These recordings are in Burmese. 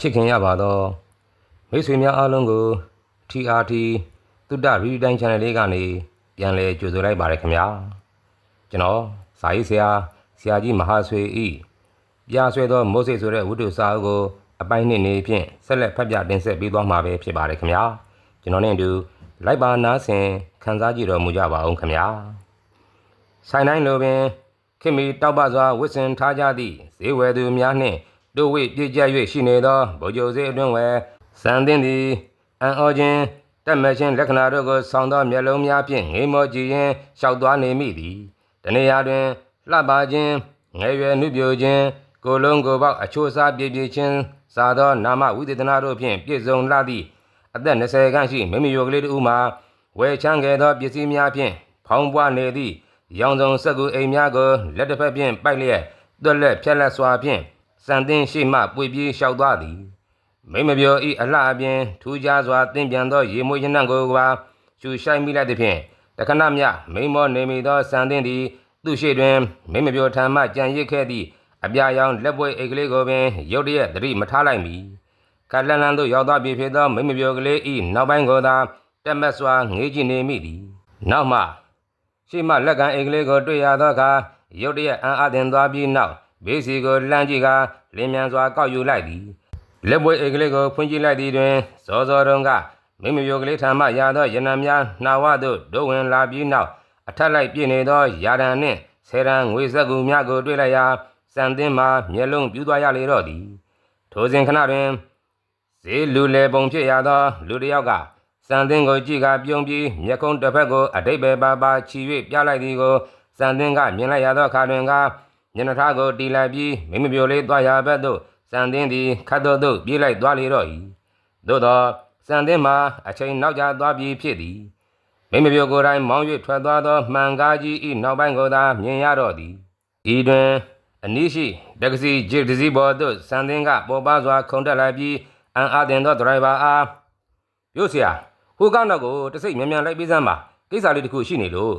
ချစ်ခင်ရပါသောမိတ်ဆွေများအားလုံးကို TRT တုဒ္ဒရီတိုင်း channel လေးကနေပြန်လည်ကြိုဆိုလိုက်ပါရခင်ဗျာကျွန်တော်စာရေးဆရာဆရာကြီးမဟာဆွေဤပြာဆွဲသောမိုးစိတ်ဆိုတဲ့ဝတ္ထုစာအုပ်ကိုအပိုင်းနှစ်နေဖြင့်ဆက်လက်ဖတ်ပြတင်ဆက်ပေးသွားမှာပဲဖြစ်ပါတယ်ခင်ဗျာကျွန်တော်နဲ့အတူလိုက်ပါနားဆင်ခန်းစားကြည့်တော်မူကြပါအောင်ခင်ဗျာဆိုင်တိုင်းလိုပင်ခင်မီတောက်ပစွာဝစ်စင်ထားကြသည့်ဈေးဝယ်သူများနှင့် တို့ဝိပြည့်ကြ၍ရှိနေသောဗိုလ်ချုပ်စေအတွင်းဝယ်စံသင်းသည်အံ့ဩခြင်းတက်မဲ့ခြင်းလက္ခဏာတို့ကိုဆောင်သောမျက်လုံးများဖြင့်ငေးမောကြည့်ရင်းရှောက်သွားနေမိသည်တနေရာတွင်လှပခြင်းငယ်ရွယ်နှုပြိုခြင်းကိုယ်လုံးကိုယ်ပေါက်အချိုးအစားပြည့်ပြည့်ချင်းစားသောနာမဝိသေသနာတို့ဖြင့်ပြည့်စုံလာသည့်အသက်20ခန့်ရှိမိမိယိုကလေးတို့မှာဝယ်ချမ်းခဲ့သောပစ္စည်းများဖြင့်ဖောင်းပွားနေသည့်ရောင်စုံစက်ကူအိမ်များကိုလက်တစ်ဖက်ဖြင့်ပိုက်လျက်တွက်လက်ဖြက်လက်စွာဖြင့် စံသင်းရှိမှပွေပြေးလျှောက်သွားသည်မိမပြောဤအလှအပြင်ထူးခြားစွာတင့်ပြန်သောရေမွေးရနှံ့ကိုပါရှူရှိုက်မိလိုက်သည်ဖြင့်တခဏမြမိမောနေမိသောစံသင်းသည်သူရှိတွင်မိမပြောထံမှကြံရစ်ခဲ့သည့်အပြာရောင်လက်ပွဲအိတ်ကလေးကိုပင်ရုတ်တရက်သတိမထားလိုက်မီကလန်လန်သို့ရောက်သွားပြီဖြစ်သောမိမပြောကလေးဤနောက်ပိုင်းကိုသာတက်မက်စွာငေးကြည့်နေမိသည်နောက်မှရှိမှလက်ကန်အိတ်ကလေးကိုတွေ့ရသောအခါရုတ်တရက်အံ့အားသင်သွားပြီးနောက် ဘေးစီကိုလှမ်းကြည့်ကာလင်းမြန်စွာကောက်ယူလိုက်သည်လက်ပွေအိတ်ကလေးကိုဖွင့်ကြည့်လိုက်သည်တွင်စောစောတုန်းကမိမယိုကလေးထံမှရသောရနံများနှာဝသို့ဒုဝင်လာပြီးနောက်အထက်လိုက်ပြည့်နေသောယာဒံနှင့်ဆယ်ရန်ငွေစက်ကူများကိုတွေ့လိုက်ရာစံသင်းမှမျက်လုံးပြူးသွားရလေတော့သည်ထိုစဉ်ခဏတွင်ဈေးလူလေပုံဖြစ်ရသော လူတစ်ယောက်ကစံသင်းကိုကြည့်ကပြုံးပြီးမျက်ခုံးတစ်ဖက်ကိုအတိတ်ပဲပါပါချီ၍ပြလိုက်သည်ကိုစံသင်းကမြင်လိုက်ရသောအခါတွင်က မျက်နှာထားကိုတီးလိုက်ပြီးမိမပြိုလေးသွားရဘက်သို့ စံသင်းသည်ခတ်တော်သို့ပြေးလိုက်သွားလေတော့၏သို့သောစံသင်းမှာအချိန်နောက်ကျသွားပြီးဖြစ်သည်မိမပြိုကိုယ်တိုင်မောင်း၍ထွက်သွားသောမှန်ကားကြီး၏နောက်ပိုင်းကိုသာမြင်ရတော့သည်ဤတွင်အနည်းရှိတက္ကစီဂျစ်ဒစီဘော်သို့စံသင်းကပေါ်ပါစွာခုန်တက်လာပြီးအံအားတင်သောဒရိုင်ဘာအားပြုတ်เสียဟိုကောက်တော့ကိုတစိတ်မြန်မြန်လိုက်ပေးစမ်းပါကိစ္စလေးတစ်ခုရှိနေလို့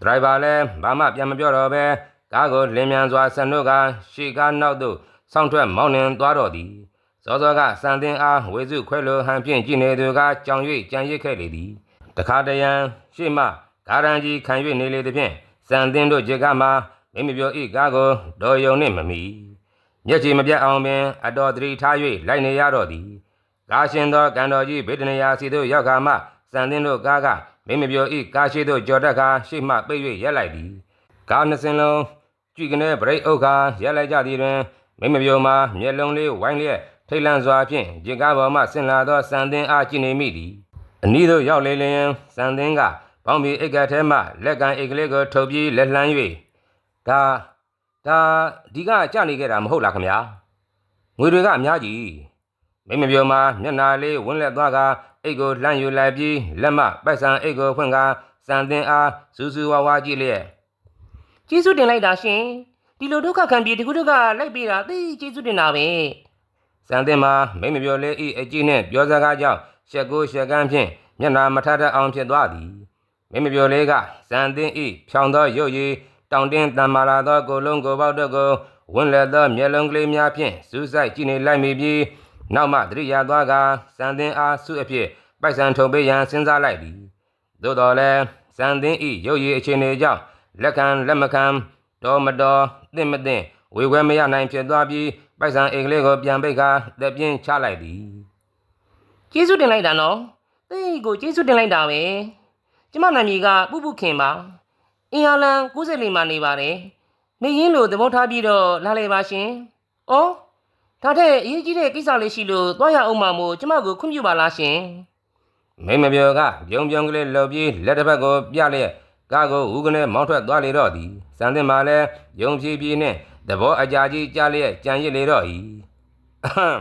ဒရိုင်ဘာလည်းဘာမှပြန်မပြောတော့ပဲ ကားကိုလင်းမြန်စွာဆန်တို့ကရှေ့ကားနောက်သို့ဆောင်းထွက်မောင်းနှင်သွားတော့သည်စောစောကစံတင်အားဝေစုခွဲလိုဟန်ဖြင့်ကြည်နေသူကကြောင်၍ကြံရစ်ခဲ့လေသည်တခါတရံရှေ့မှဂါရန်ကြီးခံ၍နေလေသည်ဖြင့်စံတင်တို့ဂျေကမှမိမပြောဤကားကိုဒေါ်ယုံနှင့်မမီမျက်ခြေမပြတ်အောင်ပင်အတော်သတိထား၍လိုက်နေရတော့သည်ကားရှင်သောကန်တော်ကြီးဗေဒနယာစီတို့ရောက်ခါမှစံတင်တို့ကားကမိမပြောဤကားရှိသို့ကြော်တက်ခါရှေ့မှပိတ်၍ရက်လိုက်သည်ကားနှစ်စင်းလုံး ကြွေကနေဗရိတ်အုပ်ခါရက်လိုက်ကြသည်တွင်မိမပြောမှာမျက်လုံးလေးဝိုင်းလျက်ထိတ်လန့်စွာဖြင့်ဂျင်ကားပေါ်မှဆင်လာသောစံသင်းအားကြည့်နေမိသည်အနီးသို့ရောက်လေလျင်စံသင်းကပေါင်းပြီးအိတ်ကထဲမှလက်ကန်အိတ်ကလေးကိုထုတ်ပြီးလက်လှမ်း၍ဒါဒါဒီကကြနေခဲ့တာမဟုတ်လားခမညာငွေတွေကအများကြီးမိမပြောမှာမျက်နာလေးဝန်းလက်သွားကအိတ်ကိုလှမ်းယူလိုက်ပြီးလက်မပိုက်ဆံအိတ်ကိုဖွင့်ကစံသင်းအားစူးစူးဝါးဝါကြည့်လျက် ကျေးဇူးတင်လိုက်တာရှင်ဒီလိုဒုက္ခခံပြီးဒီကုဒုက္ခလိုက်ပေးတာသိကျေးဇူးတင်တာပဲစံတင်မှာမိမပြောလေးဤအကြည့်နှင့်ပြောစကားကြောင့်ရှက်ကိုရှက်ကန်းဖြင့်မျက်နာမထတတ်အောင်ဖြစ်သွားသည်မိမပြောလေးကစံတင်ဤဖြောင်သောရုပ်ရည်တောင်တင်းတံမာလာသောကိုယ်လုံးကိုယ်ပေါက်တို့ကိုဝန်းလက်သောမျက်လုံးကလေးများဖြင့်စူးစိုက်ကြည့်နေလိုက်မိပြီးနောက်မှသတိရသွားကစံတင်အားစုအဖြစ်ပိုက်ဆံထုံပေးရန်စဉ်းစားလိုက်သည်သို့တော်လည်းစံတင်ဤရုပ်ရည်အခြေအနေကြောင့် လက်ခံလက်မခံတော်မတော်သင့်မသင့်ဝေခွဲမရနိုင်ဖြစ်သွားပြီးပိုက်ဆံအိမ်ကလေးကိုပြန်ပိတ်ကာလက်ပြင်းချလိုက်သည်ကျေးဇူးတင်လိုက်တာနော်သိကိုကျေးဇူးတင်လိုက်တာပဲကျမနာမည်ကပုပုခင်ပါအင်အားလန်94မှာနေပါတယ်နေရင်လို့သဘောထားပြီးတော့လာလေပါရှင်ဩဒါထက်အရေးကြီးတဲ့ကိစ္စလေးရှိလို့သွားရအောင်မမို့ကျမကိုခွင့်ပြုပါလားရှင်မိမပြောကပြုံပြုံကလေးလှုပ်ပြီးလက်တစ်ဖက်ကိုပြလျက် ကားကိုဟူကနေမောင်းထွက်သွားလေတော့သည်စံတင်မှလည်းယုံဖြည်းဖြည်းနှင့်သဘောအကြာကြီးကြားလျက်ကြံရစ်လေတော့၏အဟမ်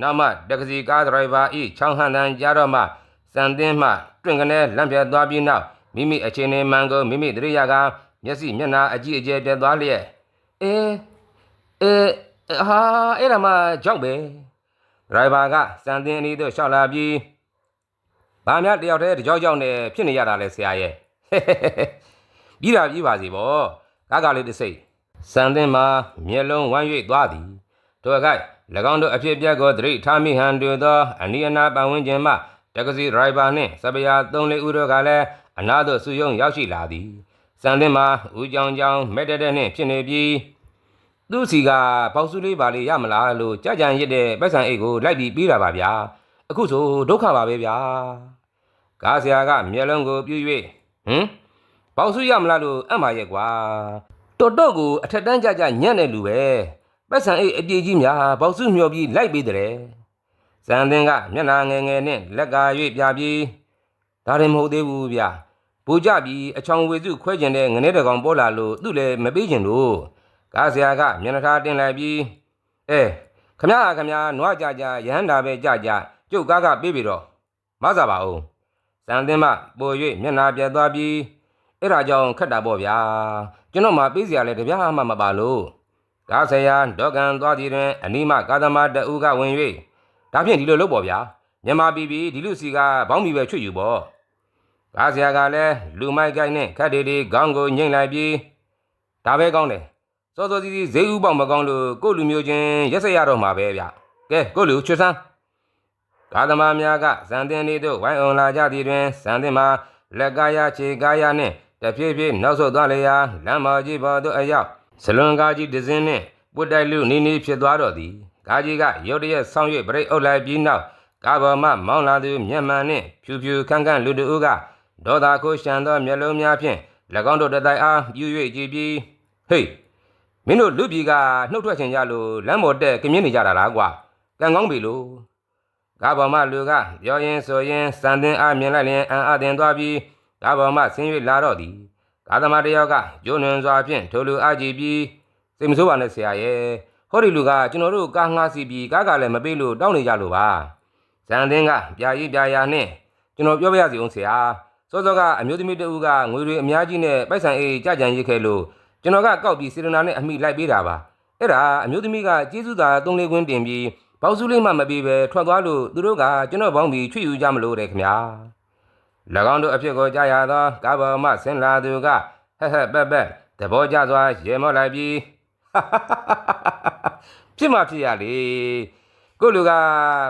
နောက်မှတက္ကစီကားဒရိုင်ဘာဤချောင်းဟန်တန်ကြားတော့မှစံတင်မှတွင်ကနေလန့်ပြတ်သွားပြီးနောက်မိမိအခြေအနေမှန်ကိုမိမိတရိယာကမျက်စိမျက်နှာအကြည့်အကျယ်ပြတ်သွားလျက်အေးအေးဟာအဲ့ဒါမှကြောက်ပဲဒရိုင်ဘာကစံတင်အနီးသို့ရှောက်လာပြီး။ဘာများတယောက်တည်းတကြောက်ကြောက်နဲ့ဖြစ်နေရတာလဲဆရာရဲ့။ ပြီးတာပြီးပါစီဗော။ကားကလေးတစ်စိတ်စံသင်းမှာမျက်လုံးဝမ်း၍သွားသည်ထိုအခိုက်၎င်းတို့အဖြစ်အပျက်ကိုသတိထားမိဟန်တူသောအနီးအနားပတ်ဝန်းကျင်မှတက္ကစီဒရိုက်ဘာနှင့်စပယာ၃လေးဦးတို့ကလည်းအနားသို့စုယုံရောက်ရှိလာသည်စံသင်းမှာဦးကြောင်ကြောင်မဲ့တဲ့တဲ့နှင့်ဖြစ်နေပြီးသူ့စီကပေါက်စုလေးပါလေးရမလားလို့ကြကြံရစ်တဲ့ပတ်စံအိတ်ကိုလိုက်ပြီးပြီးတာပါဗျာအခုဆိုဒုက္ခပါပဲဗျာကားဆရာကမျက်လုံးကိုပြူ၍ ဟမ်ပေါက်စုရမလားလို့အံ့ပါရဲ့ကွာတော်တော့ကိုအထက်တန်းကြကြညံ့တဲ့လူပဲပတ်စံအိတ်အပြေကြီးများပေါက်စုမျောပြီးလိုက်ပြီးတဲ့ဇန်သင်းကမျက်နှာငယ်ငယ်နဲ့လက်က၍ပြပြီးဒါရင်မဟုတ်သေးဘူးဗျာပူကြပြီးအချောင်ဝေစုခွဲကျင်တဲ့ငနေတကောင်ပေါ်လာလို့သူ့လည်းမပေးကျင်လို့ကားဆရာကမျက်နှာထားတင်လိုက်ပြီးအဲခမရခမရနွားကြကြရဟန္တာပဲကြကြကျုပ်ကားကပေးပြီတော့မစားပါဦး ဇန်သင်းမပို၍မျက်နှာပြတ်သွားပြီးအဲ့ဒါကြောင့်ခက်တာပေါ့ဗျာကျွန်တော်မှပေးစရာလည်းတပြားမှမပါလို့ကားဆရာဒေါကန်သွားသည်တွင်အနိမကာသမာတအူးကဝင်၍ဒါဖြင့်ဒီလိုလုပ်ပေါ့ဗျာမြန်မာပြည်ပြည်ဒီလူစီကဘောင်းမီပဲချွတ်ယူပေါ့ကားဆရာကလည်းလူမိုက်ကိုက်နဲ့ခက်တေတီခေါင်းကိုညှိမ့်လိုက်ပြီးဒါပဲကောင်းတယ်စောစောစီးစီးဈေးဥပေါက်မကောင်းလို့ကိုယ့်လူမျိုးချင်းရက်ဆက်ရတော့မှာပဲဗျကဲကိုယ့်လူချွတ်ဆန်း ကာသမာများကဇန်တင်လေးတို့ဝိုင်းအောင်လာကြသည်တွင်ဇန်တင်မှာလက်ကားရခြေကားရနှင့်တဖြည်းဖြည်းနောက်ဆုတ်သွားလေရာလမ်းမကြီးပေါ်သို့အရောက်ဇလွန်ကားကြီးတစ်စင်းနှင့်ပွတ်တိုက်လူနီးနီးဖြစ်သွားတော့သည်ကားကြီးကရုတ်တရက်ဆောင်း၍ဗရိတ်အုပ်လိုက်ပြီးနောက်ကားပေါ်မှမောင်းလာသူမျက်မှန်နှင့်ဖြူဖြူခန့်ခန့်လူတဦးကဒေါသကိုရှန်သောမျက်လုံးများဖြင့်၎င်းတို့တတိုင်အားပြူ၍ကြည့်ပြီးဟေးမင်းတို့လူပြည်ကနှုတ်ထွက်ချင်ကြလို့လမ်းပေါ်တက်ကမြင်နေကြတာလားကွာကံကောင်းပြီလို့ ကားပေါ်မှလူကပြောရင်ဆိုရင်စံတင်အားမြင်လိုက်လျင်အံ့အားတင်သွားပြီးကားပေါ်မှဆင်း၍လာတော့သည်ကာသမားတစ်ယောက်ကဂျိုးနွန်စွာဖြင့်ထိုလူအကြည့်ပြီးစိတ်မဆိုးပါနဲ့ဆရာရဲ့ဟောဒီလူကကျွန်တော်တို့ကားငှားစီပြီးကားကလည်းမပေးလို့တောင်းနေကြလို့ပါဇန်သင်းကပြာကြီးပြာရာနဲ့ကျွန်တော်ပြောပြရစီအောင်ဆရာစောစောကအမျိုးသမီးတဦးကငွေတွေအများကြီးနဲ့ပိုက်ဆံအေးကြကြံရိတ်ခဲ့လို့ကျွန်တော်ကကောက်ပြီးစေတနာနဲ့အမိလိုက်ပေးတာပါအဲ့ဒါအမျိုးသမီးကကျေးဇူးသာသုံးလေးခွင်းတင်ပြီး ပေါက်စုလေးမှမပေးပဲထွက်သွားလို့သူတို့ကကျွန်တော်ဘောင်းပြီးချွေယူကြမလို့တဲ့ခင်ဗျာ၎င်းတို့အဖြစ်ကိုကြားရသောကာဗမဆင်လာသူကဟက်ဟက်ပက်ပက်သဘောကျစွာရေမော့လိုက်ပြီးဖြစ်မှဖြစ်ရလေကိုလူက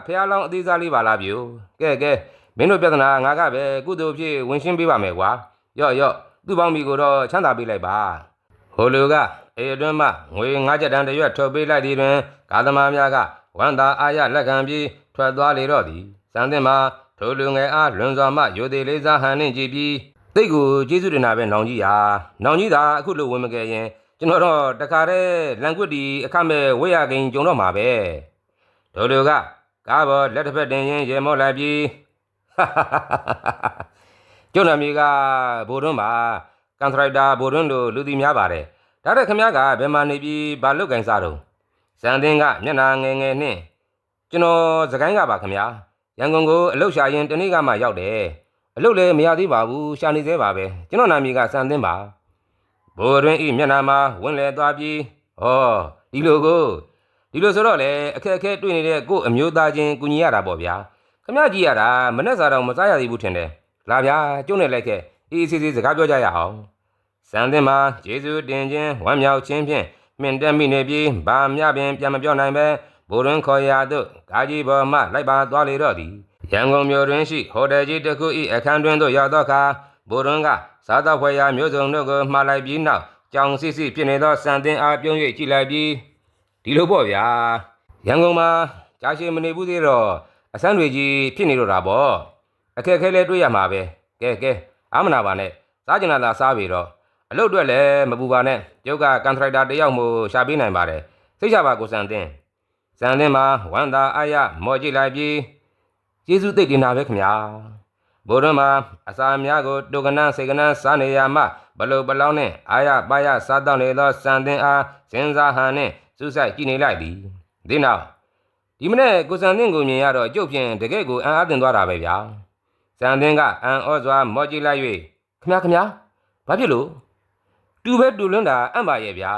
ဖះလောင်းအသေးစားလေးပါလားဗျိုကဲကဲမင်းတို့ပြဿနာငါကပဲကုသိုလ်ဖြစ်ဝင်ရှင်းပေးပါမယ်ကွာရော့ရော့သူ့ပေါင်းမီကိုတော့ချမ်းသာပေးလိုက်ပါဟိုလူကအေအတွင်းမှငွေ၅ချက်တန်းတစ်ရွက်ထုတ်ပေးလိုက်သည်တွင်ကာသမားများက ဝန္တာအာရလက်ခံပြီးထွက်သွားလေတော့သည်စံသင်မှာထိုလူငယ်အားလွန်စွာမှယိုသေးလေးစားဟန်နှင့်ကြည့်ပြီးတိတ်ကိုကျေးဇူးတင်တာပဲနောင်ကြီးဟာနောင်ကြီးသာအခုလိုဝင်မခဲ့ရင်ကျွန်တော်တော့တခါတည်းလန်ကွတ်ဒီအခမဲ့ဝေးရကိန်းကြုံတော့မှာပဲထိုလူကကားပေါ်လက်တစ်ဖက်တင်ရင်ရေမော့လိုက်ပြီးကျုံနာမီကဘိုတွန်းပါကန်ထရိုက်တာဘိုတွန်းလို့လူတီများပါတယ်ဒါတဲ့ခမည်းကဘယ်မှာနေပြီးဘာလုတ်ကင်စားတော့ ဇန်တင်ကမျက်နာငယ်ငယ်နှင့်ကျွန်တော်စကိုင်းကပါခမည်းရန်ကုန်ကိုအလုတ်ရှာရင်တနေ့ကမှရောက်တယ်အလုတ်လည်းမရသေးပါဘူးရှာနေသေးပါပဲကျွန်တော်နာမည်ကစံသင်းပါဘိုးတွင်ဤမျက်နှာမှာဝင်လေသွားပြီးဩဒီလိုကိုဒီလိုဆိုတော့လေအခက်အခဲတွေ့နေတဲ့ကို့အမျိုးသားချင်းကူညီရတာပေါ့ဗျာခမကြီးရတာမနဲ့စားတော့မစားရသေးဘူးထင်တယ်လာဗျာကျုံးနေလိုက်ခဲ့အေးအေးဆေးဆေးစကားပြောကြရအောင်စံသင်းမှာဂျေဇုတင်ချင်းဝမ်းမြောက်ခြင်းဖြင့် မြင့်တက်မိနေပြီးဘာမျှပင်ပြန်မပြောနိုင်ပဲဘိုးရင်းခေါ်ရာသို့ကားကြီးပေါ်မှလိုက်ပါသွားလေတော့သည်ရန်ကုန်မြို့တွင်ရှိဟိုတယ်ကြီးတစ်ခု၏အခန်းတွင်သို့ရောက်သောအခါဘိုးရင်းကစားသောက်ဖွယ်ရာမျိုးစုံတို့ကိုမှားလိုက်ပြီးနောက်ကြောင်စီစီဖြစ်နေသောစံတင်အားပြုံး၍ကြည့်လိုက်ပြီးဒီလိုပေါ့ဗျာရန်ကုန်မှာကြာရှည်မနေဘူးသေးတော့အဆန်းတွေကြီးဖြစ်နေတော့တာပေါ့အခက်အခဲလည်းတွေ့ရမှာပဲကဲကဲအာမနာပါနဲ့စားကြင်လာသာစားပြီတော့ အလုပ်အတွက်လည်းမပူပါနဲ့ကျုပ်ကကန်ထရိုက်တာတစ်ယောက်မို့ရှာပေးနိုင်ပါတယ်စိတ်ချပါကိုစံတင်ဇန်သင်းမှာဝန္တာအာရမော်ကြည့်လိုက်ပြီးကျေးဇူးသိတ်တင်တာပဲခင်ဗျာဘိုးတော်မှာအစာများကိုတုကနန်းစေကနန်းစားနေရမှဘလုတ်ပလောင်းနဲ့အာရပါရစားတော့နေသောဇန်သင်းအားစင်စားဟန်နဲ့စူးစိုက်ကြည့်နေလိုက်သည်ဒီနောက်ဒီမနေ့ကိုစံသင်းကိုမြင်ရတော့ကျုပ်ဖြင့်တကယ့်ကိုအံ့အားသင့်သွားတာပဲဗျာဇန်သင်းကအံ့ဩစွာမော်ကြည့်လိုက်၍ခင်ဗျာခင်ဗျာဘာဖြစ်လို့ တူပဲတူလွန်းတာအံ့ပါရဲ့ဗျာ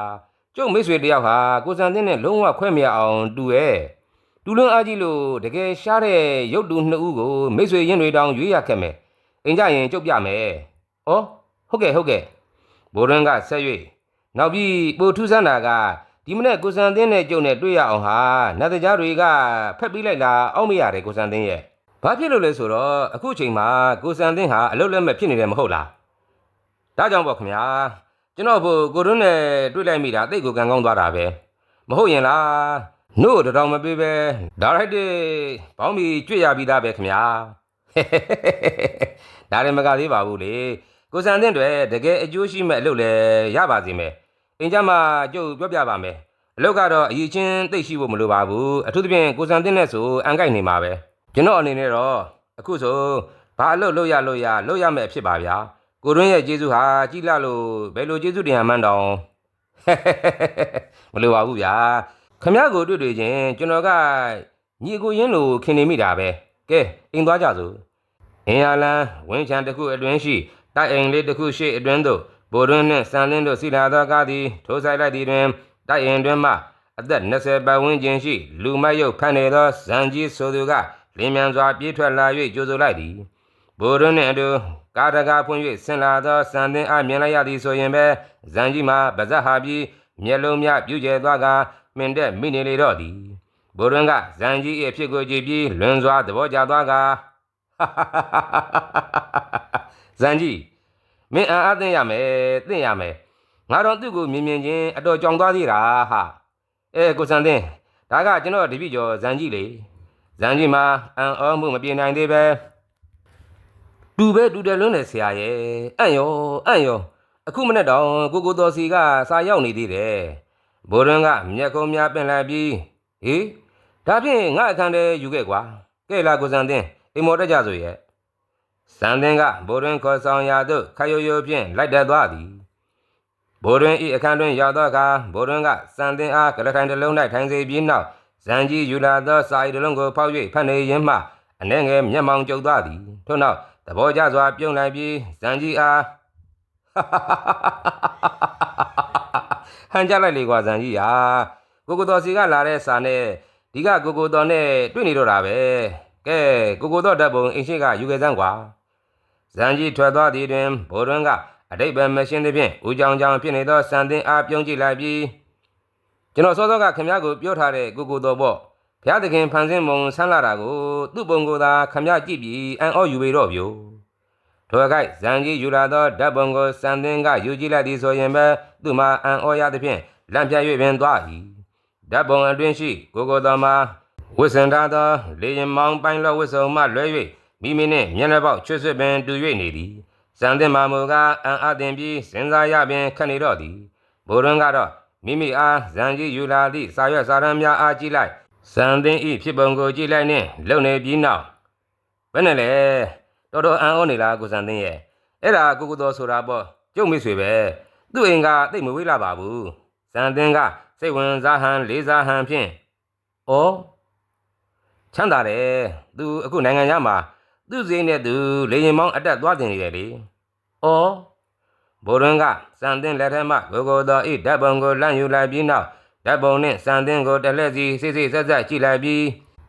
ကျုပ်မိတ်ဆွေတယောက်ဟာကိုစံတင်းနဲ့လုံးဝခွဲမရအောင်တူရဲ့တူလွန်းအားကြီးလို့တကယ်ရှားတဲ့ရုပ်တူနှစ်ဦးကိုမိတ်ဆွေရင်တွေတောင်ရွေးရခဲ့မယ်အိမ်ကြရင်ကျုပ်ပြမယ်ဩဟုတ်ကဲ့ဟုတ်ကဲ့ဘိုးရင်းကဆက်၍နောက်ပြီးပိုထူးဆန်းတာကဒီဒီမနေ့ကိုစံသိန်းနဲ့ကျုံနဲ့တွေ့ရအောင်ဟာနတ်တရားတွေကဖက်ပြီးလိုက်လားအောက်မရတယ်ကိုစံသိန်းရဲ့ဘာဖြစ်လို့လဲဆိုတော့အခုချိန်မှာကိုစံသိန်းဟာအလုတ်လက်မဲ့ဖြစ်နေတယ်မဟုတ်လားဒါကြောင့်ပေါ့ခင်ဗျာ ကျွန်တော်ဘို့ကိုတွန်းနဲ့တွေ့လိုက်မိတာတိတ်ကိုကံကောင်းသွားတာပဲမဟုတ်ရင်လားနို့တတော်မပေးပဲဒါရိုက်တဲ့ဘောင်းမီကြွရပြီးသားပဲခင်ဗျာဒါရင်မကသေးပါဘူးလေကိုစံတဲ့တွေတကယ်အကျိုးရှိမဲ့အလုပ်လဲရပါစေမယ်အင်ကြမှာကျုပ်ပြောပြပါမယ်အလုပ်ကတော့အရေးချင်းသိပ်ရှိဖို့မလိုပါဘူးအထူးသဖြင့်ကိုစံတဲ့နဲ့ဆိုအန်ကိုက်နေမှာပဲကျွန်တော်အနေနဲ့တော့အခုဆိုဘာအလုပ်လုပ်ရလို့ရလုပ်ရမယ်ဖြစ်ပါဗျာ ကိုတွင်းရဲ့ကျေးဇူးဟာကြီးလာလို့ဘယ်လိုကျေးဇူးတင်ရမှန်းတောင်မလိုပါဘူးဗျာခမရကိုတွေ့တွေ့ချင်းကျွန်တော်ကညီအကိုရင်းလိုခင်နေမိတာပဲကဲအိမ်သွားကြစို့အင်ယာလန်ဝင်းချံတစ်ခုအတွင်းရှိတိုက်အိမ်လေးတစ်ခုရှိအတွင်းသို့ဘိုတွင်းနှင့်စံလင်းတို့စီလာသောကားသည်ထိုးဆိုင်လိုက်သည်တွင်တိုက်အိမ်တွင်မှအသက်20ပတ်ဝန်းကျင်ရှိလူမတ်ရုပ်ဖန်နေသောဇန်ကြီးဆိုသူကလင်းမြန်စွာပြေးထွက်လာ၍ကြိုဆိုလိုက်သည်ဘိုတွင်းနှင့်အတူ ကားတကားဖွင့်၍ဆင်လာသောစံသင်းအားမြင်လိုက်ရသည်ဆိုရင်ပဲဇန်ကြီးမှာပါဇက်ဟာပြီးမျက်လုံးများပြူကျဲသွားကမင်တဲ့မိနေလေတော့သည်ဘိုတွင်းကဇန်ကြီး၏အဖြစ်ကိုကြည့်ပြီးလွန်စွာသဘောကျသွားကဇန်ကြီးမင်းအံ့အားသင့်ရမယ်သင့်ရမယ်ငါတော့သူ့ကိုမြင်မြင်ချင်းအတော်ကြောင်သွားသေးတာဟာအဲကိုစံသင်းဒါကကျွန်တော်တပည့်ကျော်ဇန်ကြီးလေဇန်ကြီးမှာအံ့ဩမှုမပြေနိုင်သေးပဲ တူပဲတူတယ်လွန်းတယ်ဆရာရဲ့အံ့ရောအံ့ရောအခုမနေ့တောင်ကိုကိုတော်စီကစာရောက်နေသေးတယ်ဘိုးရင်းကမျက်ကုံးများပင်လိုက်ပြီးဟေးဒါဖြင့်ငါအခန်းထဲယူခဲ့ကွာကဲလာကိုစံသင်းအိမ်မော်တက်ကြဆိုရဲ့စံသင်ကဘိုးရင်ခေါ်ဆောင်ရာသို့ခရိုရိုဖြင့်လိုက်တက်သွားသည်ဘိုးရင်ဤအခန်းတွင်ရောက်သောအခါဘိုးရင်ကစံသင်အားကလထိုင်တစ်လုံး၌ထိုင်စေပြီးနောက်ဇန်ကြီးယူလာသောစာရီတစ်လုံးကိုဖောက်၍ဖတ်နေရင်းမှအနှဲငယ်မျက်မှောင်ကျုပ်သွားသည်ထို့နောက် သဘောကျစွာပြုံးလိုက်ပြီးဇန်ကြီးအားဟန်ကြလိုက်လေကွာဇန်ကြီးဟာကိုကိုတော်စီကလာတဲ့စာနဲ့ဒီကကိုကိုတော်နဲ့တွေ့နေတော့တာပဲကဲကိုကိုတော်ဓာတ်ပုံအင်းရှိကယူခဲ့စမ်းကွာဇန်ကြီးထွက်သွားသည်တွင်ဘိုးတွင်ကအတိတ်ပဲမရှင်းသဖြင့်ဦးကြောင်ကြောင်ဖြစ်နေသောစံတင်အားပြုံးကြည့်လိုက်ပြီးကျွန်တော်စောစောကခင်ဗျားကိုပြောထားတဲ့ကိုကိုတော်ပေါ့ ဘုရားသခင်ဖန်ဆင်းမုံဆန်းလာတာကိုသူ့ပုံကိုယ်သာခင်ဗျားကြည့်ပြီးအံ့ဩယူပေတော့ဗျို့ထိုအခိုက်ဇန်ကြီးယူလာသောဓာတ်ပုံကိုစံတင်ကယူကြည့်လိုက်သည်ဆိုရင်ပဲသူ့မှာအံ့ဩရသဖြင့်လန့်ပြတ်၍ပင်သွား၏ဓာတ်ပုံအတွင်းရှိကိုကိုတော်မှာဝစ်စင်ထားသောလေရင်မောင်းပိုင်းလောဝစ်စုံမှလွဲ၍မိမိနှင့်မျက်နှာပေါက်ချွတ်ဆွတ်ပင်တူ၍နေသည်စံတင်မာမူကအံ့အားတင်ပြီးစဉ်းစားရပင်ခက်နေတော့သည်ဘိုးရွန်းကတော့မိမိအားဇန်ကြီးယူလာသည့်စာရွက်စာတမ်းများအားကြည့်လိုက် စံတင်ဤဖြစ်ပုံကိုကြည့်လိုက်နှင့်လုံနေပြီးနောက်ဘယ်နဲ့လဲတော်တော်အံ့ဩနေလားကိုစံတင်ရဲ့အဲ့ဒါကိုကိုတော်ဆိုတာပေါ့ကျုပ်မိတ်ဆွေပဲသူ့အိမ်ကတိတ်မဝေးလာပါဘူးစံတင်ကစိတ်ဝင်စားဟန်လေးစားဟန်ဖြင့်ဩချမ်းသာတယ်သူအခုနိုင်ငံခြားမှာသူ့စိတ်နဲ့သူလေရင်မောင်းအတက်သွားတင်နေတယ်လေ။အော်ဘိုးရင်ကစံတင်လက်ထက်မှကိုကိုတော်ဤဓာတ်ပုံကိုလန့်ယူလိုက်ပြီးနောက် ဓာတ်ပုံနဲ့စံတင်ကိုတစ်လက်စီစိတ်စိတ်ဆက်ဆက်ကြည့်လိုက်ပြီး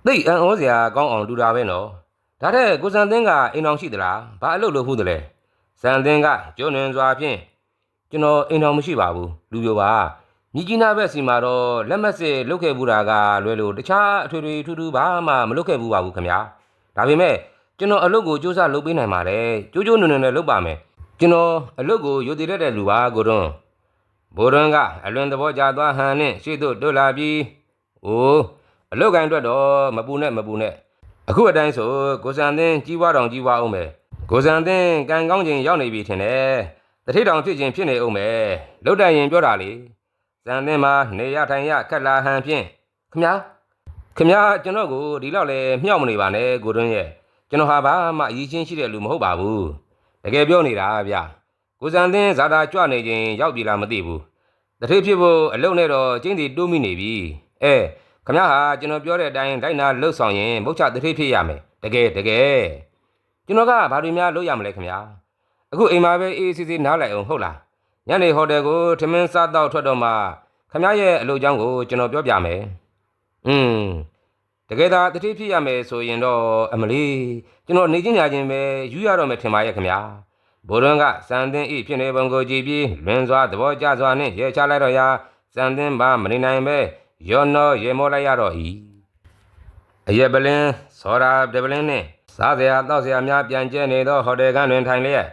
သိအံ့ဩစရာကောင်းအောင်တူတာပဲနော်။ဒါတဲ့ကိုစံတင်ကအိမ်အောင်ရှိသလား။ဘာအလုပ်လုပ်ဖို့တလဲ။စံတင်ကကျွန်းနေစွာဖြင့်ကျွန်တော်အိမ်အောင်မရှိပါဘူးလူပြိုပါ။မြကြီးနားဘက်စီမှာတော့လက်မက်စစ်လုတ်ခဲ့ဘူးတာကလွယ်လို့တခြားအထွေထွေထူးထူးဘာမှမလုတ်ခဲ့ဘူးပါဘူးခင်ဗျာ။ဒါပေမဲ့ကျွန်တော်အလုပ်ကိုစူးစမ်းလုပ်ပေးနိုင်ပါတယ်ကြိုးကြိုးနွန်နွန်နဲ့လုပ်ပါမယ်ကျွန်တော်အလုပ်ကိုယူတည်တတ်တဲ့လူပါကိုတွန်း ဘိုးတွန်းကအလွန်သဘောကျသွားဟန်နဲ့ရှေ့သို့တွတ်လာပြီးအိုးအလုပ်ကန်အတွက်တော့မပူနဲ့မပူနဲ့အခုအတိုင်းဆိုကိုစံသင်းကြီးွားတောင်ကြီးွားအောင်မယ်ကိုစံသင်းကံကောင်းခြင်းရောက်နေပြီထင်တယ်တထိတ်တောင်ဖြစ်ခြင်းဖြစ်နေအောင်မယ်လုတ်တန်ရင်ပြောတာလေစံသင်းမှာနေရထိုင်ရခက်လာဟန်ဖြင့်ခမ ्या ခမ ्या ကျွန်တော်ကိုဒီလောက်လဲမြောက်မနေပါနဲ့ကိုတွန်းရဲ့ကျွန်တော်ဟာဘာမှအရေးချင်းရှိတဲ့လူမဟုတ်ပါဘူးတကယ်ပြောနေတာဗျ ကိုစံသင်းဇာတာကြွနေခြင်းရောက်ပြီလားမသိဘူးတထိပ်ဖြစ်ဖို့အလုံးနဲ့တော့ကျင်းတီတိုးမိနေပြီအဲခမရဟာကျွန်တော်ပြောတဲ့အတိုင်းလိုက်နာလှုပ်ဆောင်ရင်မဟုတ်ချတထိပ်ဖြစ်ရမယ်တကယ်တကယ်ကျွန်တော်ကဘာတွေများလုပ်ရမလဲခမရအခုအိမ်မှာပဲအေးအေးဆေးဆေးနားလိုက်အောင်ဟုတ်လားညနေဟိုတယ်ကိုထမင်းစားတော့ထွက်တော့မှခမရရဲ့အလုပ်ကြောင်းကိုကျွန်တော်ပြောပြမယ်อืมတကယ်သာတတိဖြစ်ရမယ်ဆိုရင်တော့အမလီကျွန်တော်နေချင်းညာချင်းပဲယူရတော့မယ်ထင်ပါရဲ့ခင်ဗျာ ဘိုးရွန်းကစံသင်းဤဖြစ်နေပုံကိုကြည့်ပြီးလွင်စွာသဘောကျစွာနဲ့ရဲချလိုက်တော့ရာစံတင်ပါမနေနိုင်ပဲရောနောရေမောလိုက်ရတော့ဤအရက်ပလင်းစောရာဒပလင်းနှင့်စားစရာတောက်စရာများပြန်ကျဲနေသောဟိုတယ်ကတွင်ထိုင်လျက်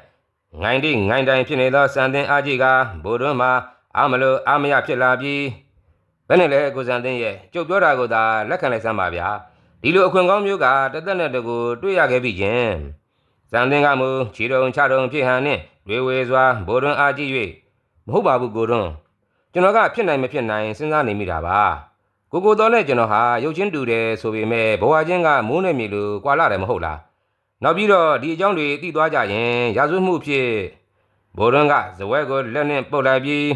ငိုင်းတိငိုင်းတိုင်ဖြစ်နေသောစံတင်အားကြီးကဘိုးတွန်းမှာအာမလို့အာမရဖြစ်လာပြီးဘယ်နဲ့လဲကိုစံတင်ရဲ့ကျုပ်ပြောတာကိုသာလက်ခံလိုက်စမ်းပါဗျာဒီလိုအခွင့်ကောင်းမျိုးကတသက်နဲ့တကူတွေ့ရခဲ့ပြီချင်း စံတင်ကမူခြေတုံချတုံဖြစ်ဟန်နှင့်ဝေဝေစွာဘိုးတွန်းအားကြီး၍မဟုတ်ပါဘူးကိုတွန်းကျွန်တော်ကဖြစ်နိုင်မဖြစ်နိုင်စဉ်းစားနေမိတာပါကိုကိုတော်နဲ့ကျွန်တော်ဟာရုပ်ချင်းတူတယ်ဆိုပေမဲ့ဘဝချင်းကမိုးနဲ့မြေလိုကွာလာတယ်မဟုတ်လားနောက်ပြီးတော့ဒီအကြောင်းတွေသိသွားကြရင်ရာဇဝတ်မှုဖြစ်ဘိုးရွန်းကဇဝဲကိုလက်နဲ့ပုတ်လိုက်ပြီး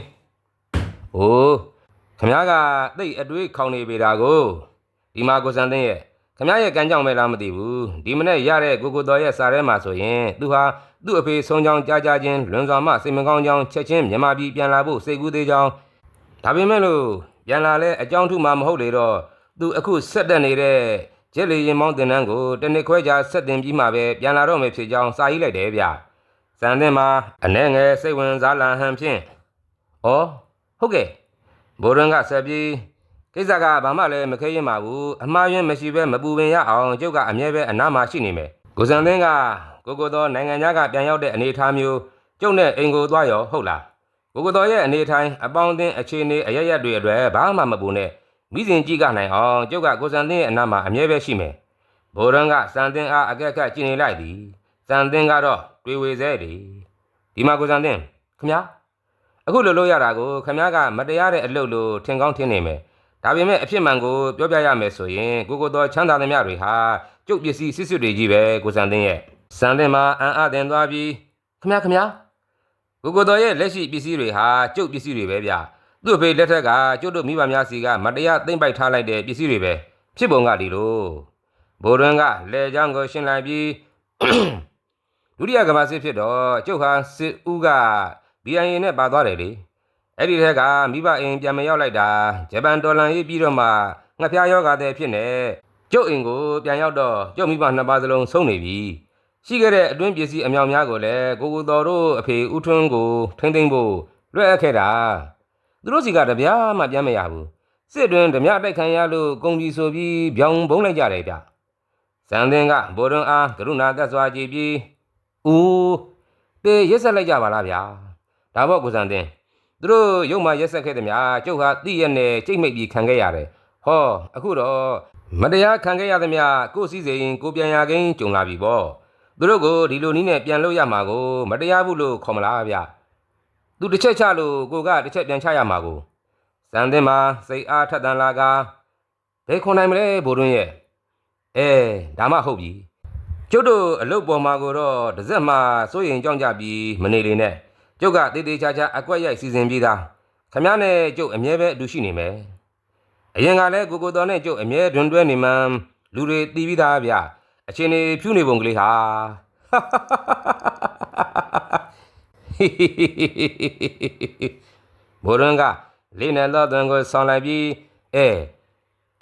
ဟိုးခမ ्या ကသိတ်အတွေးခေါင်နေပေတာကိုဒီမှာကိုစံသိန်းရဲ့ ခမ ्या ရဲ့ကမ်းကြောင်းပဲလားမသိဘူးဒီမနေ့ရတဲ့ကိုကိုတော်ရဲ့စာထဲမှာဆိုရင်သူဟာသူ့အဖေဆုံးချောင်းကြားကြားချင်းလွန်စွာမှစိတ်မကောင်းကြောင်းချက်ချင်းမြန်မာပြည်ပြန်လာဖို့စိတ်ကူးသေးကြောင်းဒါပေမဲ့လို့ပြန်လာလဲအကြောင်းထုမှမဟုတ်လေတော့သူအခုဆက်တက်နေတဲ့ကျက်လီရင်မောင်းတင်တန်းကိုတနစ်ခွဲကြာဆက်တင်ပြီးမှပဲပြန်လာတော့မယ်ဖြစ်ကြောင်းစာရေးလိုက်တယ်ဗျ။ဇန်တင်မှာအနှဲငယ်စိတ်ဝင်စားလန်ဟန်ဖြင့်ဩဟုတ်ကဲ့ဘိုးရန်ကဆက်ပြီး ကိစ္စကဘာမှလည်းမခဲရင်ပါဘူးအမှားယွင်းမရှိပဲမပူပင်ရအောင်ကျုပ်ကအမြဲပဲအနားမှာရှိနေမယ်ကိုစံသိန်းကကိုကိုတော်နိုင်ငံသားကပြန်ရောက်တဲ့အနေအထားမျိုးကျုပ်နဲ့အိမ်ကိုသွားရောဟုတ်လားကိုကိုတော်ရဲ့အနေထိုင်အပေါင်းအသင်းအခြေအနေအရရက်တွေအတွက်ဘာမှမပူနဲ့မိစဉ်ကြည့်ကနိုင်အောင်ကျုပ်ကကိုစံသင်းရဲ့အနားမှာအမြဲပဲရှိမယ်။ဘိုးရန်ကစံသင်းအားအကက်အကက်ကြည့်နေလိုက်သည်။စံသင်းကတော့တွေဝေစဲတယ်။ဒီမှာကိုစံသင်းခမ ्या အခုလိုလို့ရတာကိုခမ ्या ကမတရားတဲ့အလုပ်လို့ထင်ကောင်းထင်နေမယ်။ ဒါပေမဲ့အဖြစ်မှန်ကိုပြောပြရမယ်ဆိုရင်ကိုကိုတော်ချမ်းသာသမျှတွေဟာကျုပ်ပစ္စည်းစစ်စစ်တွေကြီးပဲကိုစံသင်းရဲ့စံသင်းမှာအံ့အသင်သွားပြီးခမ ्या ခမ ्या ကိုကိုတော်ရဲ့လက်ရှိပစ္စည်းတွေဟာကျုပ်ပစ္စည်းတွေပဲဗျသူ့အဖေလက်ထက်ကကျုပ်တို့မိဘများစီကမတရားသိမ့်ပိုက်ထားလိုက်တဲ့ပစ္စည်းတွေပဲဖြစ်ပုံကဒီလိုဘိုးရွန်းကလဲချောင်းကိုရှင်းလိုက်ပြီးဒုတိယကမ္ဘာစစ်ဖြစ်တော့ကျုပ်ဟာစစ်ဦးက BIA နဲ့ပါသွားတယ်လေ အဲ့ဒီထက်ကမိဘအိမ်ပြန်မရောက်လိုက်တာဂျပန်ဒေါ်လာရေးပြီးတော့မှငှက်ဖျားယောဂါတဲ့ဖြစ်နေကျုပ်အိမ်ကိုပြန်ရောက်တော့ကျုပ်မိဘနှစ်ပါးစလုံးဆုံးနေပြီရှိခဲ့တဲ့အတွင်းပစ္စည်းအမြောက်များကိုလည်းကိုကိုတော်တို့အဖေဦးထွန်းကိုထိမ့်သိမ့်ဖို့လွှဲအပ်ခဲ့တာသူတို့စီကတပြားမှပြန်မရဘူးစစ်တွင်ဓမြတိုက်ခံရလို့ကုန်ပြီဆိုပြီးဗျောင်ဘုံလိုက်ကြတယ်ဗျဇန်သင်ကဘိုးတွန်းအားကရုဏာသက်စွာကြည်ပြီးဦးတေရက်ဆက်လိုက်ကြပါလားဗျာဒါပေါ့ကိုဇန်သင် သူတို့ရုပ်မှရက်ဆက်ခဲ့တယ်များကျုပ်ဟာတိရက်နဲ့ကြိတ်မိတ်ပြီးခံခဲ့ရတယ်ဟောအခုတော့မတရားခံခဲ့ရသမျှကိုယ်စည်းစိမ်ကိုပြန်ရကိန်းကြုံလာပြီပေါ့သူတို့ကိုဒီလိုနည်းနဲ့ပြန်လို့ရမှာကိုမတရားဘူးလို့ခေါ်မလားဗျသူတစ်ချက်ချလို့ကိုကတစ်ချက်ပြန်ချရမှာကိုစံသင်းမှာစိတ်အားထက်သန်လာကဘယ်ခွန်နိုင်မလဲဘိုးတွင်းရဲ့အဲဒါမှဟုတ်ပြီကျုပ်တို့အလုတ်ပေါ်မှာကိုတော့တစ်စက်မှစိုးရင်ကြောက်ကြပြီးမနေလေနဲ့ ကျုပ်ကတေးသေးချာချာအကွက်ရိုက်စီစဉ်ပြီးသားခမည်းနဲ့ကျုပ်အမြဲပဲအတူရှိနေမယ်အရင်ကလည်းကိုကိုတော်နဲ့ကျုပ်အမြဲတွင်တွဲနေမှန်းလူတွေတီးပြီးသားဗျအချင်းနေဖြူနေပုံကလေးဟာဘိုးရန်ကလေးနဲ့တော့တန်ကိုဆောင်းလိုက်ပြီးအဲ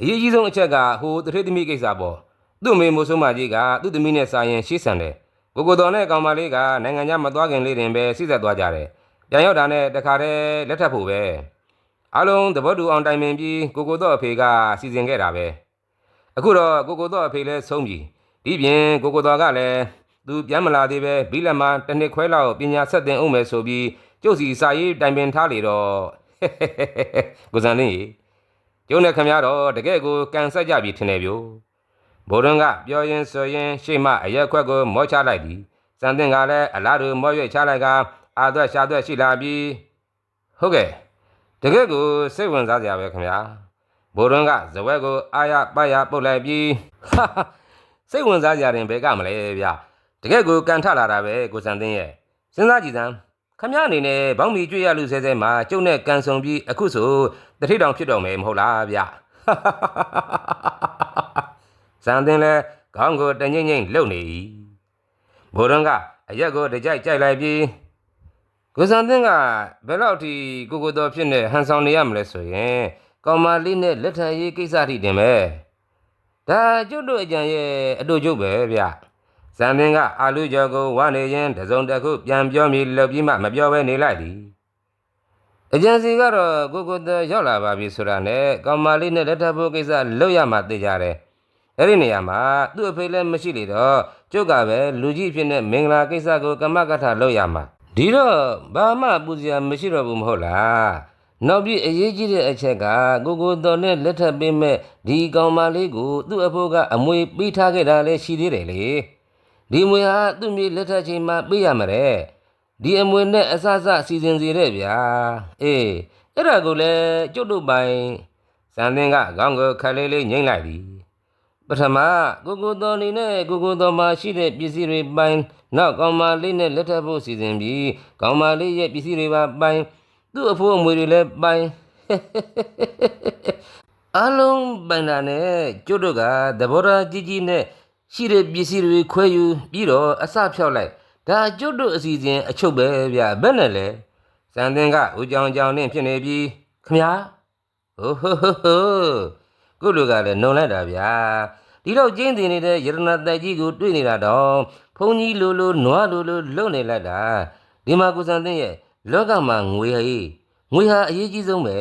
အရေးကြီးဆုံးအချက်ကဟိုတထေးသမီးကိစ္စပေါ့သူ့မေမိုးဆုံးမကြီးကသူ့သမီးနဲ့စာရင်ရှေ့ဆန်တယ် ကိုကိုတော်နဲ့ကောင်မလေးကနိုင်ငံခြားမသွားခင်လေးတင်ပဲစိစက်သွားကြတယ်ပြန်ရောက်တာနဲ့တခါတည်းလက်ထပ်ဖို့ပဲအလုံးသဘောတူအောင်တိုင်ပင်ပြီးကိုကိုတော့အဖေကစီစဉ်ခဲ့တာပဲအခုတော့ကိုကိုတော့အဖေလဲဆုံးပြီဒီပြင်ကိုကိုတော်ကလည်းသူပြန်မလာသေးပဲဘီလက်မှာတစ်နှစ်ခွဲလောက်ပညာဆက်သင်အောင်မယ်ဆိုပြီးကျုပ်စီစာရေးတိုင်ပင်ထားလေတော့ကိုစံလင်းကြီးကျုံနဲ့ခမရတော့တကယ်ကိုကန်ဆက်ကြပြီထင်တယ်ဗျို့ ဘိုးရန်ကပြောရင်ဆိုရင်ရှေ့မှအရက်ခွက်ကိုမောချလိုက်သည်စံသင်ကလည်းအလားတူမောရွက်ချလိုက်ကအာသွက်ရှာသွက်ရှိလာပြီးဟုတ်ကဲ့တကယ်ကိုစိတ်ဝင်စားစရာပဲခမရဘိုးရွန်းကဇဝဲကိုအာရပရပုတ်လိုက်ပြီးဟာဟာစိတ်ဝင်စားကြရင်ဘယ်ကမလဲဗျတကယ်ကိုကန်ထလာတာပဲကိုစံသိန်းရဲ့စဉ်းစားကြည့်စမ်းခမရအနေနဲ့ဘောင်းမီကျွေးရလူဆဲဆဲမှာကျုပ်နဲ့ကန်ဆုံပြီးအခုဆိုတထိတောင်ဖြစ်တော့မယ်မဟုတ်လားဗျ စံသိန်းလဲခေါင်းကိုတငိမ့်ငိမ့်လှုပ်နေ၏ဘိုးရွန်းကအရက်ကိုတကြိုက်ကြိုက်လိုက်ပြီးကိုစံသိန်းကဘယ်လောက်ထိကိုကိုတော်ဖြစ်နေဟန်ဆောင်နေရမလဲဆိုရင်ကောင်မလေးနဲ့လက်ထံရေးကိစ္စထိတင်ပဲဒါကျွတ်တို့အကြံရဲ့အတူကျုပ်ပဲဗျဇန်သင်ကအာလူကျော်ကိုဝါနေရင်တစုံတစ်ခုပြန်ပြောမိလို့ပြီးမှမပြောဘဲနေလိုက်သည်အကြံစီကတော့ကိုကိုတရောက်လာပါပြီဆိုတာနဲ့ကောင်မလေးနဲ့လက်ထပ်ဖို့ကိစ္စလုပ်ရမှသိကြတယ် အဲ့ဒီနေရာမှာသူ့အဖေလည်းမရှိလေတော့ကျုပ်ကပဲလူကြီးဖြစ်တဲ့မင်္ဂလာကိစ္စကိုကမ္မကထလုပ်ရမှာဒီတော့ဘာမှပူစရာမရှိတော့ဘူးမဟုတ်လားနောက်ပြီးအရေးကြီးတဲ့အချက်ကကိုကိုတော်နဲ့လက်ထပ်ပေးမဲ့ဒီကောင်မလေးကိုသူ့အဖိုးကအမွေပေးထားခဲ့တာလည်းရှိသေးတယ်လေဒီမွေဟာသူ့မြေလက်ထပ်ချိန်မှာပေးရမှာတဲ့ဒီအမွေနဲ့အဆအဆစီစဉ်စီတဲ့ဗျာအေးအဲ့ဒါကိုလည်းကျုပ်တို့ပိုင်စံသင်ကခေါင်းကိုခက်လေးလေးငိမ့်လိုက်သည် ပထမကိုကိုတော်နေနဲ့ကိုကိုတော်မှာရှိတဲ့ပစ္စည်းတွေပိုင်းနောက်ကောင်မလေးနဲ့လက်ထပ်ဖို့စီစဉ်ပြီးကောင်မလေးရဲ့ပစ္စည်းတွေပါပိုင်းသူ့အဖိုးအမွေတွေလည်းပိုင်းအလုံးပိုင်တာနဲ့ကျွတ်တို့ကသဘောထားကြီးကြီးနဲ့ရှိတဲ့ပစ္စည်းတွေခွဲယူပြီးတော့အစဖြောက်လိုက်ဒါကျွတ်တို့အစီအစဉ်အချုပ်ပဲဗျဘယ်နဲ့လဲစံတင်ကဦးကြောင်ကြောင်နဲ့ဖြစ်နေပြီခမညာဟိုဟိုဟိုဟို ကိုလူကလည်းနှုံလိုက်တာဗျာဒီတော့ကျင်းတင်နေတဲ့ယရနာတက်ကြီးကိုတွေ့နေတာတော့ဘုံကြီးလိုလိုနွားလိုလိုလုံနေလိုက်တာဒီမှာကုစံတင်ရဲ့လောကမှာငွေဟေးငွေဟာအရေးကြီးဆုံးပဲ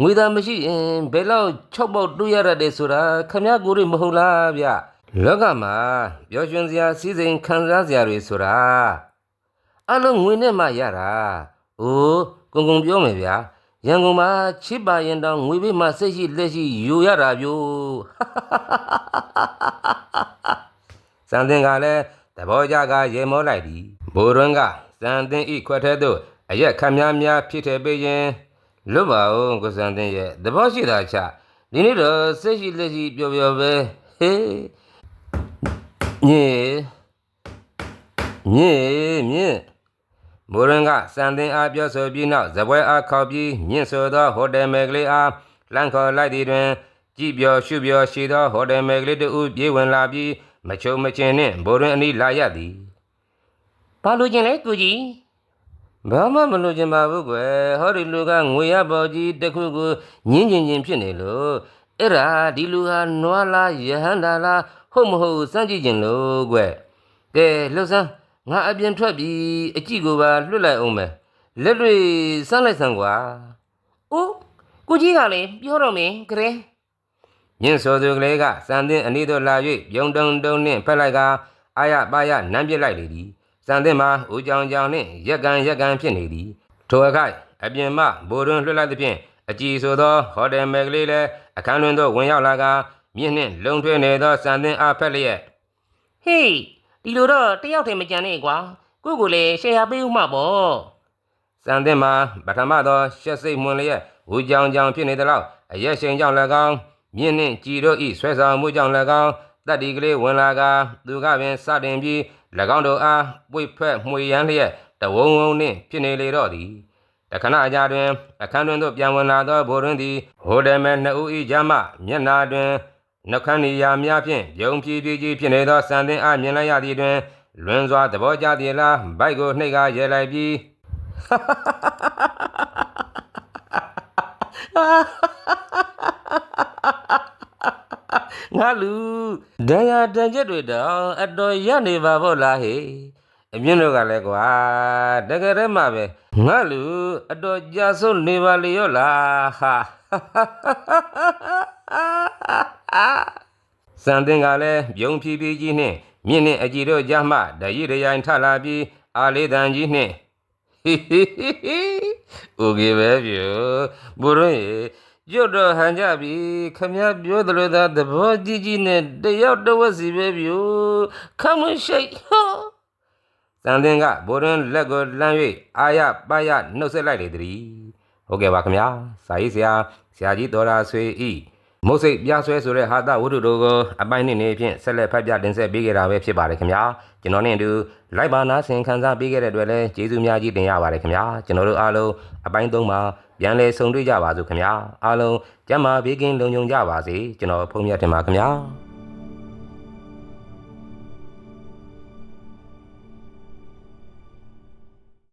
ငွေသားမရှိရင်ဘယ်လောက်6ပေါက်တွေ့ရရတယ်ဆိုတာခမ ्या ကိုယ်တွေမဟုတ်လားဗျလောကမှာပျော်ရွှင်စရာစီစဉ်ခံစားစရာတွေဆိုတာအလုံးငွေနဲ့မှရတာအိုးကုံကုံပြောမယ်ဗျာ ရန်ကုန်မှာချစ်ပါရင်တောင်ငွေပေးမှစိတ်ရှိလက်ရှိယူရတာဗျို့စံတင်ကလည်းသဘောကြကရေမောလိုက်သည်ဘိုးရွန်းကစံတင်ဤခွက်ထဲသို့အရက်ခမ်းများများဖြစ်တယ်ပေးရင်လွတ်ပါဦးကိုစံတင်ရဲ့သဘောရှိတာချဒီနေ့တော့စိတ်ရှိလက်ရှိပျော်ပျော်ပဲဟေးညေညေမြင့် ဘိုးရင်ကစံတင်အားပြောဆိုပြီးနောက်ဇပွဲအားခေါက်ပြီးမြင့်ဆိုသောဟိုတယ်မယ်ကလေးအားလန့်ခေါ်လိုက်သည်တွင်ကြည်ပြော်ရှုပြော်ရှိသောဟိုတယ်မယ်ကလေးတို့ပြေးဝင်လာပြီးမချုံမချင်းနှင့်ဘိုးရင်အနီးလာရသည်ဘာလို့ကျင်လဲကိုကြီးဘာမှမလို့ချင်ပါဘူးကွယ်ဟောဒီလူကငွေရပေါ်ကြီးတစ်ခုကိုညင်းညင်ချင်းဖြစ်နေလို့အဲ့ဒါဒီလူဟာနွားလားယဟန္တာလားဟုတ်မဟုတ်စမ်းကြည့်ခြင်းလို့ကွယ်ကဲလှုပ်စမ်း ငါအပြင်ထွက်ပြီးအကြည့်ကိုပါလွတ်လိုက်အောင်မယ်လက်တွေစမ်းလိုက်စမ်းကွာ။အိုးကိုကြီးကလည်းပြောတော့မင်းကြဲညင်းစောသူကလေးကစံတင်အနီးသို့လာ၍ပြုံတုံတုံနှင့်ဖက်လိုက်ကအာရပါရနမ်းပစ်လိုက်လေသည်စံတင်မှာဦးကြောင်ကြောင်နှင့်ရက်ကန်ရက်ကန်ဖြစ်နေသည်ထိုအခိုက်အပြင်မှဘိုးတွင်လွှတ်လိုက်သဖြင့်အကြည်ဆိုသောဟိုတယ်မယ်ကလေးလည်းအခန်းတွင်သို့ဝင်ရောက်လာကမြင့်နှင့်လုံထွေးနေသောစံတင်အားဖက်လျက်။ဟေး ဒီလိုတော့တယောက်တည်းမကြံနဲ့ကွာ။ကိုကိုလည်းရှယ်ယာပေးဦးမှာပေါ့စံတင်မှာပထမသောရှက်စိတ်မွန်လျက်ဦးကြောင်ကြောင်ဖြစ်နေသလောက်အရက်ရှိန်ကြောင့်၎င်းမြင့်နှင့်ကြည်တို့ဤဆွဲဆောင်မှုကြောင့်၎င်းတတ္တိကလေးဝင်လာကသူကပင်စတင်ပြီး၎င်းတို့အားပွေဖက်မှွေရန်လျက်တဝုံဝုံနှင့်ဖြစ်နေလေတော့သည်တခဏအကြာတွင်အခန်းတွင်သို့ပြန်ဝင်လာသောဘိုးတွင်သည်ဟိုတယ်မဲနှစ်ဦးဤကြမ်းမှမျက်နာတွင် နှုတ်ခမ်းနီယာများဖြင့်ယုံကြည်ကြည်ကြီးဖြစ်နေသောစံတင်အားမြင်လိုက်ရသည်တွင်လွင်စွာသဘောကျသည်လားဘိုက်ကိုနှိပ်ကားရဲလိုက်ပြီးငါလူဒဏ်ရာတန်ချက်တွေတောင်အတော်ရနေပါဗောလားဟေအမြင့်တို့ကလည်းကွာတကယ်တည်းမှပဲငါလူအတော်ကြာဆုံးနေပါလေရောလားဟာ စံတင်ကလည်းမြုံဖြီးဖြီးကြီးနှင့်မြင့်နှင့်အကြည်တို့ကြားမှတရည်တရိုင်ထလာပြီးအာလေးတန်ကြီးနှင့်ဟိဟိဟိဟိဦးကြီးပဲပြုဘုရင်ရွတ်တော်ဟန်ကြပြီခမည်းပြောသလိုသာသဘောကြီးကြီးနဲ့တယောက်တဝက်စီပဲပြုခမွန်ရှိဟောတန်တင်ကဘိုးရင်လက်ကိုလှမ်း၍အာရပါရနှုတ်ဆက်လိုက်လေတည်းဟုတ်ကဲ့ပါခင်ဗျာစာရေးဆရာဆရာကြီးတော်ရာဆွေဤ မုတ်စိတ်ပြဆွဲဆိုတဲ့ဟာတာဝတ္ထုတို့ကိုအပိုင်းနှစ်နေဖြင့်ဆက်လက်ဖတ်ပြတင်ဆက်ပေးကြတာပဲဖြစ်ပါတယ်ခင်ဗျာကျွန်တော်နဲ့အတူလိုက်ပါနာဆင်ခံစားပေးခဲ့တဲ့အတွက်လည်းကျေးဇူးများကြီးတင်ရပါတယ်ခင်ဗျာကျွန်တော်တို့အားလုံးအပိုင်းသုံးမှာပြန်လည်ဆုံတွေ့ကြပါစို့ခင်ဗျာအားလုံးကျမ်းမာဘေးကင်းလုံခြုံကြပါစေကျွန်တော်ဖုန်းမြတ်တင်ပါခင်ဗျာ